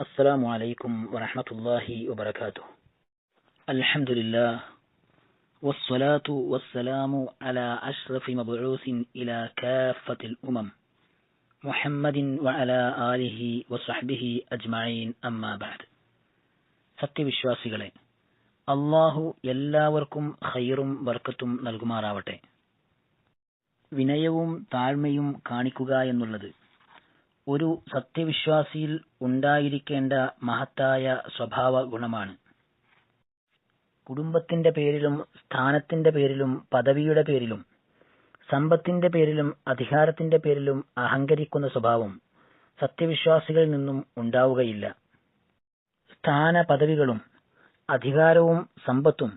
السلام عليكم ورحمة الله وبركاته الحمد لله والصلاة والسلام على أشرف مبعوث إلى كافة الأمم محمد وعلى آله وصحبه أجمعين أما بعد സത്യവിശ്വാസികളെ അള്ളാഹു എല്ലാവർക്കും ഖൈറും ബർക്കത്തും നൽകുമാറാവട്ടെ വിനയവും താഴ്മയും കാണിക്കുക എന്നുള്ളത് ഒരു സത്യവിശ്വാസിയിൽ ഉണ്ടായിരിക്കേണ്ട മഹത്തായ സ്വഭാവ ഗുണമാണ് കുടുംബത്തിന്റെ പേരിലും സ്ഥാനത്തിന്റെ പേരിലും പദവിയുടെ പേരിലും സമ്പത്തിന്റെ പേരിലും അധികാരത്തിന്റെ പേരിലും അഹങ്കരിക്കുന്ന സ്വഭാവം സത്യവിശ്വാസികളിൽ നിന്നും ഉണ്ടാവുകയില്ല. സ്ഥാന പദവികളും അധികാരവും സമ്പത്തും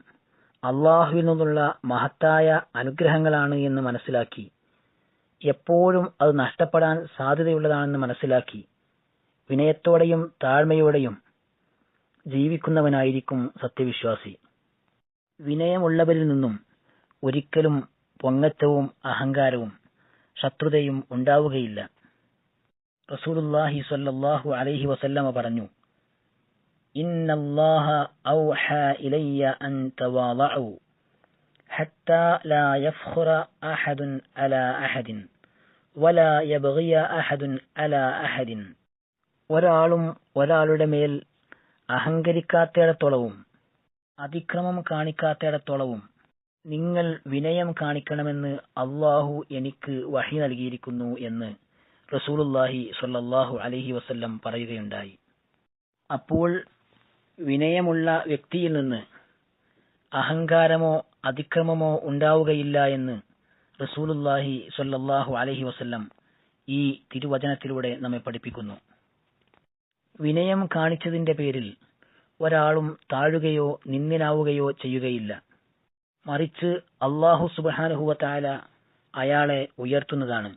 അള്ളാഹുവിൽ നിന്നുള്ള മഹത്തായ അനുഗ്രഹങ്ങളാണ് എന്ന് മനസ്സിലാക്കി എപ്പോഴും അത് നഷ്ടപ്പെടാൻ സാധ്യതയുള്ളതാണെന്ന് മനസ്സിലാക്കി വിനയത്തോടെയും താഴ്മയോടെയും ജീവിക്കുന്നവനായിരിക്കും സത്യവിശ്വാസി വിനയമുള്ളവരിൽ നിന്നും ഒരിക്കലും പൊങ്ങച്ചവും അഹങ്കാരവും ശത്രുതയും ഉണ്ടാവുകയില്ല റസൂലുല്ലാഹി സ്വല്ലല്ലാഹു അലൈഹി വസല്ലമ പറഞ്ഞു ഇന്നല്ലാഹ ഔഹ ഇലയ്യ അൻ തവാളഉ حتى لا يفخر أحد على أحد വല യബിയ അഹദുൻ അല അഹദിൻ. ഒരാളും ഒരാളുടെ മേൽ അഹങ്കരിക്കാത്തിടത്തോളവും അതിക്രമം കാണിക്കാത്തിടത്തോളവും നിങ്ങൾ വിനയം കാണിക്കണമെന്ന് അള്ളാഹു എനിക്ക് വഹി നൽകിയിരിക്കുന്നു എന്ന് റസൂലുല്ലാഹി സൊല്ലാഹു അലഹി വസ്ല്ലം പറയുകയുണ്ടായി. അപ്പോൾ വിനയമുള്ള വ്യക്തിയിൽ നിന്ന് അഹങ്കാരമോ അതിക്രമമോ ഉണ്ടാവുകയില്ല എന്ന് റസൂലുല്ലാഹി സല്ലാഹു അലഹി വസ്ല്ലം ഈ തിരുവചനത്തിലൂടെ നമ്മെ പഠിപ്പിക്കുന്നു. വിനയം കാണിച്ചതിന്റെ പേരിൽ ഒരാളും താഴുകയോ നിന്നിനാവുകയോ ചെയ്യുകയില്ല. മറിച്ച് അള്ളാഹു സുബാനുഹുവത്തായ അയാളെ ഉയർത്തുന്നതാണ്.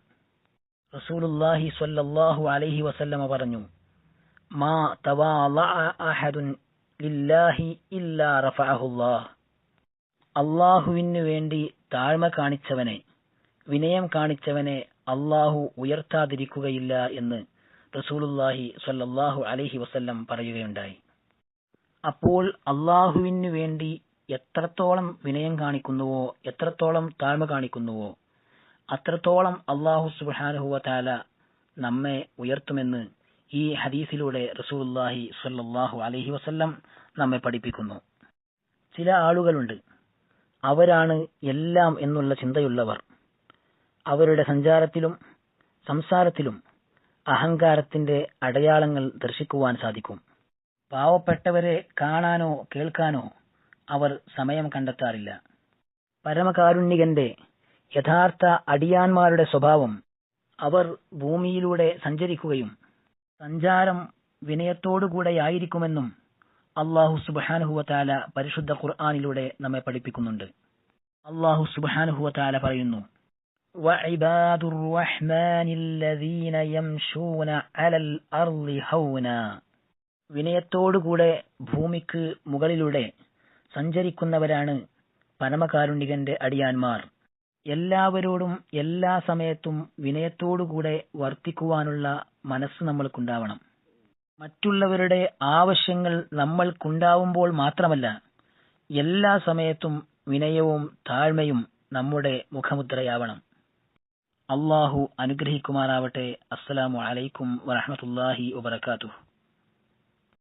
റസൂലുല്ലാഹി സ്വല്ലല്ലാഹു അലൈഹി വസല്ലമ പറഞ്ഞു മാ അഹദുൻ ലില്ലാഹി ഇല്ലാ റഫഅഹുല്ലാഹ്. അള്ളാഹുവിന് വേണ്ടി താഴ്മ കാണിച്ചവനെ വിനയം കാണിച്ചവനെ അള്ളാഹു ഉയർത്താതിരിക്കുകയില്ല എന്ന് റസൂലുല്ലാഹി സല്ലാഹു അലഹി വസല്ലം പറയുകയുണ്ടായി. അപ്പോൾ അള്ളാഹുവിന് വേണ്ടി എത്രത്തോളം വിനയം കാണിക്കുന്നുവോ എത്രത്തോളം താഴ്മ കാണിക്കുന്നുവോ അത്രത്തോളം അള്ളാഹു സുബാനുഹുവ താല നമ്മെ ഉയർത്തുമെന്ന് ഈ ഹദീസിലൂടെ റസൂലുല്ലാഹി സല്ലാഹു അലഹി വസല്ലം നമ്മെ പഠിപ്പിക്കുന്നു. ചില ആളുകളുണ്ട്. അവരാണ് എല്ലാം എന്നുള്ള ചിന്തയുള്ളവർ. അവരുടെ സഞ്ചാരത്തിലും സംസാരത്തിലും അഹങ്കാരത്തിന്റെ അടയാളങ്ങൾ ദർശിക്കുവാൻ സാധിക്കും. പാവപ്പെട്ടവരെ കാണാനോ കേൾക്കാനോ അവർ സമയം കണ്ടെത്താറില്ല. പരമകാരുണ്യകന്റെ യഥാർത്ഥ അടിയാന്മാരുടെ സ്വഭാവം അവർ ഭൂമിയിലൂടെ സഞ്ചരിക്കുകയും സഞ്ചാരം വിനയത്തോടുകൂടെയായിരിക്കുമെന്നും അള്ളാഹു സുബാനുഹുവത്താല പരിശുദ്ധ ഖുർആാനിലൂടെ നമ്മെ പഠിപ്പിക്കുന്നുണ്ട്. അള്ളാഹു സുബാനുഹുവത്താല പറയുന്നു وعباد الرحمن الذين يمشون على الأرض هونا വിനയത്തോടുകൂടെ ഭൂമിക്ക് മുകളിലൂടെ സഞ്ചരിക്കുന്നവരാണ് പരമകാരുണികന്റെ അടിയാന്മാർ എല്ലാവരോടും എല്ലാ സമയത്തും വിനയത്തോടുകൂടെ വർത്തിക്കുവാനുള്ള മനസ്സ് നമ്മൾക്കുണ്ടാവണം മറ്റുള്ളവരുടെ ആവശ്യങ്ങൾ നമ്മൾക്കുണ്ടാവുമ്പോൾ മാത്രമല്ല എല്ലാ സമയത്തും വിനയവും താഴ്മയും നമ്മുടെ മുഖമുദ്രയാവണം അള്ളാഹു അനുഗ്രഹിക്കുമാറാവട്ടെ. അസ്സലാമു അലൈക്കും വറഹമത്തുല്ലാഹി വബർക്കാത്തു